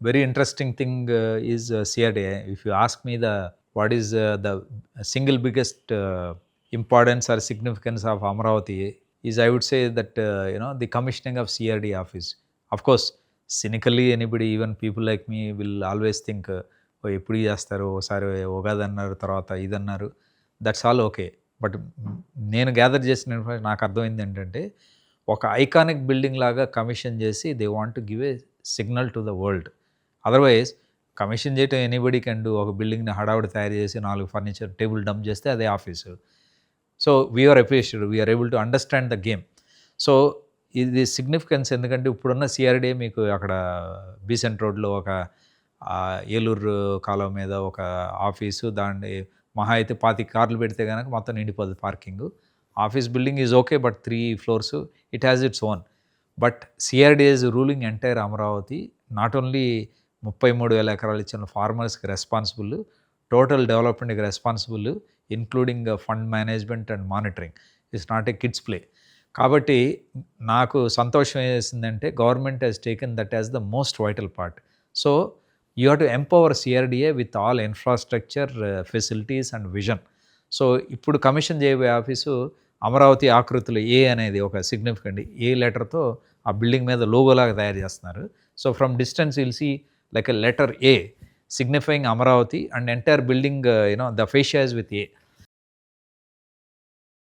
Very interesting thing is CRDI if you ask me the what is the single biggest importance or significance of Amaravati is I would say that you know the commissioning of CRD office of course cynically anybody even people like me will always think ఎప్పుడు చేస్తారు? ఓసారి ఒకది అన్నారు తర్వాత ఇది అన్నారు that's all okay but నేను gather చేసిన ఇన్ఫర్మేషన్ నాకు అర్థమైంది ఏంటంటే ఒక ఐకానిక్ బిల్డింగ్ లాగా కమిషన్ చేసి they want give a signal to the world otherwise commission చేయటం ఎనీబడి కెన్ డూ ఒక బిల్డింగ్ని హడావుడి తయారు చేసి నాలుగు ఫర్నిచర్ టేబుల్ డంప్ చేస్తే అదే office so we're appreciated we're able to understand the game so ఇది సిగ్నిఫికెన్స్ ఎందుకంటే ఇప్పుడున్న సిఆర్డీ మీకు అక్కడ బీసెంట్ రోడ్లో ఒక ఏలూరు కాలువ మీద ఒక ఆఫీసు దాన్ని మహా అయితే పాతి కార్లు పెడితే కనుక మొత్తం నిండిపోదు parking office building is okay but three floors it has its own but CRD is ruling entire Amaravati not only ముప్పై మూడు వేల ఎకరాలు ఇచ్చిన ఫార్మర్స్కి రెస్పాన్సిబుల్ టోటల్ డెవలప్మెంట్కి responsible including fund management and monitoring. It's not a kids play కాబట్టి నాకు సంతోషం వేసిందంటే government has taken that as the most vital part so you have to empower CRDA with all infrastructure facilities and vision so ఇప్పుడు commission చేయబోయే office Amaravati ఆకృతులు ఏ అనేది ఒక significant ఏ లెటర్తో ఆ building మీద లోగోలాగా తయారు చేస్తున్నారు. So from distance will see like a letter A signifying Amaravati and entire building, uh, you know, the fascia is with A.